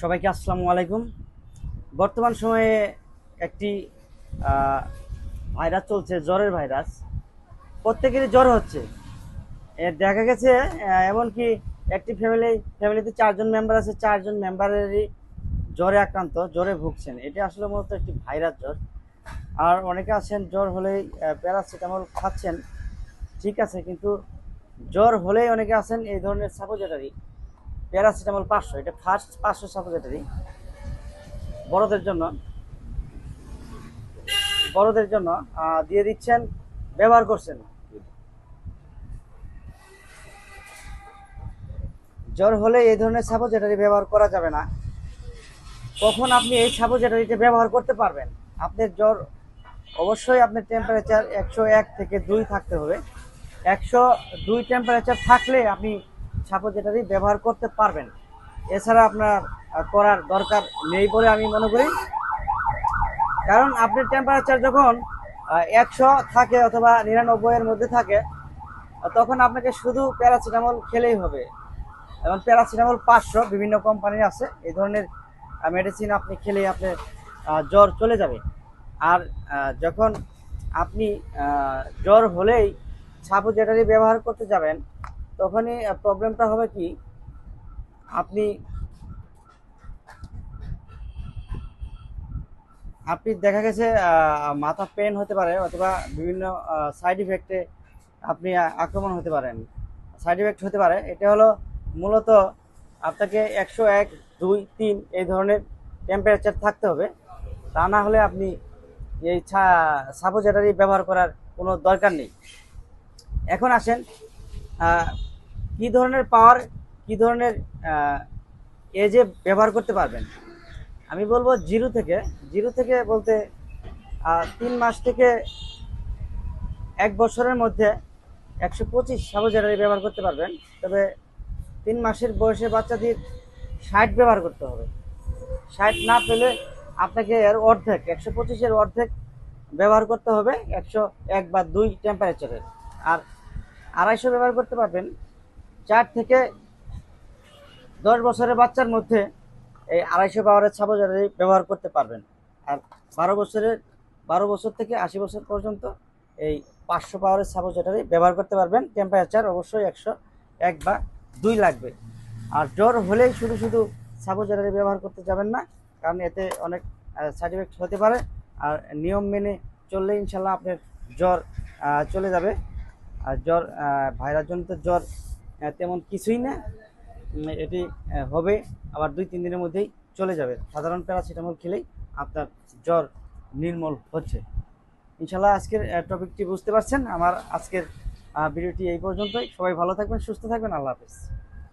সবাইকে আসসালামু আলাইকুম। বর্তমান সময়ে একটি ভাইরাস চলছে, জ্বরের ভাইরাস। প্রত্যেকেরই জ্বর হচ্ছে। দেখা গেছে এমনকি একটি ফ্যামিলি ফ্যামিলিতে চারজন মেম্বার আছে, চারজন মেম্বারেরই জ্বরে আক্রান্ত, জ্বরে ভুগছেন। এটি আসলে মূলত একটি ভাইরাস জ্বর। আর অনেকে আছেন, জ্বর হলেই প্যারাসিটামল খাচ্ছেন। ঠিক আছে, কিন্তু জ্বর হলেই অনেকে আছেন এই ধরনের সাপোজেটারি। প্যারাসিটামল পাঁচশো, এটা ফার্স্ট পাঁচশো সাপোজেটারি বড়দের জন্য বড়দের জন্য দিয়ে দিচ্ছেন, ব্যবহার করছেন। জ্বর হলে এই ধরনের সাপোজেটারি ব্যবহার করা যাবে না। কখন আপনি এই সাপোজেটারিটা ব্যবহার করতে পারবেন? আপনার জ্বর, অবশ্যই আপনার টেম্পারেচার একশো এক থেকে দুই থাকতে হবে। একশো দুই টেম্পারেচার থাকলে আপনি সাপোজেটারি ব্যবহার করতে পারবেন। এছাড়া আপনার করার দরকার নেই বলে আমি মনে করি। কারণ আপনার টেম্পারেচার যখন একশো থাকে অথবা নিরানব্বইয়ের মধ্যে থাকে, তখন আপনাকে শুধু প্যারাসিটামল খেলেই হবে। এবং প্যারাসিটামল পাঁচশো, বিভিন্ন কোম্পানির আছে, এই ধরনের মেডিসিন আপনি খেলেই আপনার জ্বর চলে যাবে। আর যখন আপনি জ্বর হলেই সাপোজেটারি ব্যবহার করতে যাবেন তখনই প্রবলেমটা হবে কি? আপনি আপনি দেখা গেছে মাথা পেন হতে পারে অথবা বিভিন্ন সাইড ইফেক্টে আপনি আক্রমণ হতে পারেন। সাইড ইফেক্ট হতে পারে। এটা হলো মূলত আপনাকে একশো এক, দুই, তিন এই ধরনের টেম্পারেচার থাকতে হবে। তা না হলে আপনি এই সাপোজেটারি ব্যবহার করার কোনো দরকার নেই। এখন আসেন কি ধরনের পাওয়ার কি ধরনের এজে ব্যবহার করতে পারবেন? আমি বলব জিরো থেকে জিরো থেকে বলতে তিন মাস থেকে এক বছরের মধ্যে একশো পঁচিশ সাবজেটারি ব্যবহার করতে পারবেন। তবে তিন মাসের বয়সে বাচ্চাদের ষাট ব্যবহার করতে হবে। ষাট না পেলে আপনাকে এর অর্ধেক, একশো পঁচিশের অর্ধেক ব্যবহার করতে হবে, একশো এক বা দুই টেম্পারেচারের আর আড়াইশো ব্যবহার করতে পারবেন। চার থেকে দশ বছরের বাচ্চার মধ্যে এই আড়াইশো পাওয়ারের সাবজারি ব্যবহার করতে পারবেন। আর বারো বছরের, বারো বছর থেকে আশি বছর পর্যন্ত এই পাঁচশো পাওয়ারের সাবজারি ব্যবহার করতে পারবেন। টেম্পারেচার অবশ্যই একশো এক বা দুই লাগবে। আর জ্বর হলেই শুধু শুধু সাবজারি ব্যবহার করতে যাবেন না, কারণ এতে অনেক সাইড এফেক্ট হতে পারে। আর নিয়ম মেনে চললে ইনশাল্লাহ আপনার জ্বর চলে যাবে। আর জ্বর ভাইরাসজনিত জ্বর তেমন কিছুই না। এটি হবে, আবার দুই, তিন দিনের মধ্যেই চলে যাবে। সাধারণ প্যারাসিটামল খেলেই আপনার জ্বর নির্মল হচ্ছে। ইনশাল্লাহ আজকের টপিকটি বুঝতে পারছেন। আমার আজকের ভিডিওটি এই পর্যন্তই। সবাই ভালো থাকবেন, সুস্থ থাকবেন। আল্লাহ হাফিজ।